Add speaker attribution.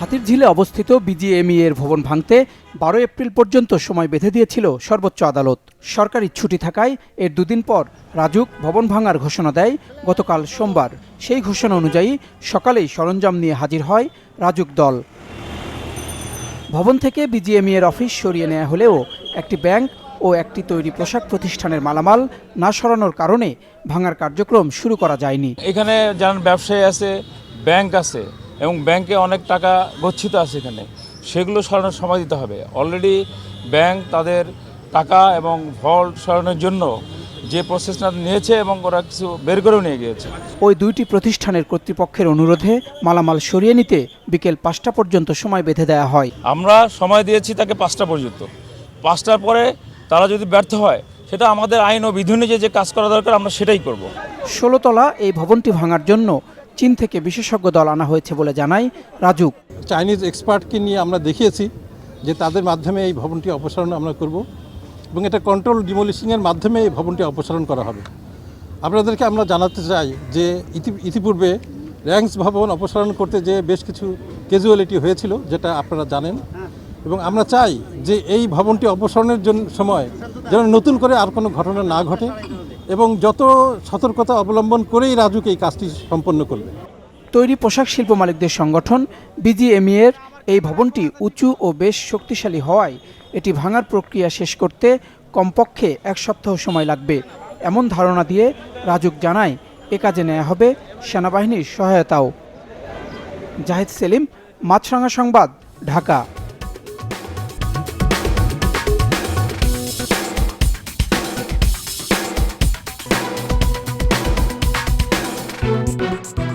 Speaker 1: হাতিরঝিলে অবস্থিত বিজিএমই এর ভবন ভাঙতে বারো এপ্রিল পর্যন্ত সময় বেঁধে দিয়েছিল সর্বোচ্চ আদালত। সরকারি ছুটি থাকায় এর দুদিন পর রাজুক ভবন ভাঙার ঘোষণা দেয় গতকাল সোমবার। সেই ঘোষণা অনুযায়ী সকালেই সরঞ্জাম নিয়ে হাজির হয় রাজুক দল। ভবন থেকে বিজিএমই এর অফিস সরিয়ে নেওয়া হলেও একটি ব্যাংক ও একটি তৈরি পোশাক প্রতিষ্ঠানের মালামাল না সরানোর কারণে ভাঙার কার্যক্রম শুরু করা যায়নি।
Speaker 2: এখানে যেমন ব্যবসায়ী আছে, ব্যাংক আছে এবং ব্যাংকে অনেক টাকা গচ্ছিত আছে এখানে। সেগুলো সরানোর সময় দিতে হবে। অলরেডি ব্যাংক তাদের টাকা এবং ভল্ট সরানোর জন্য যে প্রসেসটা নিয়েছে এবং ওরা কিছু বের করেও নিয়ে গিয়েছে।
Speaker 1: ওই দুইটি প্রতিষ্ঠানের কর্তৃপক্ষের অনুরোধে মালামাল সরিয়ে নিতে বিকেল পাঁচটা পর্যন্ত সময় বেঁধে দেওয়া হয়।
Speaker 2: আমরা সময় দিয়েছি তাকে পাঁচটা পর্যন্ত। পাঁচটার পরে তারা যদি ব্যর্থ হয় সেটা আমাদের আইন ও বিধি অনুযায়ী যে কাজ করা দরকার আমরা সেটাই করব।
Speaker 1: ষোলোতলা এই ভবনটি ভাঙার জন্য চীন থেকে বিশেষজ্ঞ দল আনা হয়েছে বলে জানায় রাজুক
Speaker 3: চাইনিজ এক্সপার্টকে নিয়ে আমরা দেখিয়েছি যে তাদের মাধ্যমে এই ভবনটি অপসারণ আমরা করব এবং এটা কন্ট্রোল ডিমোলিশিংয়ের মাধ্যমে এই ভবনটি অপসারণ করা হবে। আপনাদেরকে আমরা জানাতে চাই যে ইতি, ইতিপূর্বে র্যাঙ্কস ভবন অপসারণ করতে যে বেশ কিছু ক্যাজুয়ালিটি হয়েছিল, যেটা আপনারা জানেন। এবং আমরা চাই যে এই ভবনটি অপসারণের জন্য সময় যেন নতুন করে আর কোনো ঘটনা না ঘটে। এবং যত সতর্কতা অবলম্বন করেই রাজুক এই কাজটি সম্পন্ন করবে।
Speaker 1: তৈরি পোশাক শিল্প মালিকদের সংগঠন বিজিএমই এর এই ভবনটি উঁচু ও বেশ শক্তিশালী হওয়ায় এটি ভাঙার প্রক্রিয়া শেষ করতে কমপক্ষে এক সপ্তাহ সময় লাগবে। এমন ধারণা দিয়ে রাজুক জানায়, এ কাজে নেওয়া হবে সেনাবাহিনীর সহায়তাও। জাহিদ সেলিম, মাছরাঙা সংবাদ, ঢাকা। Thank you.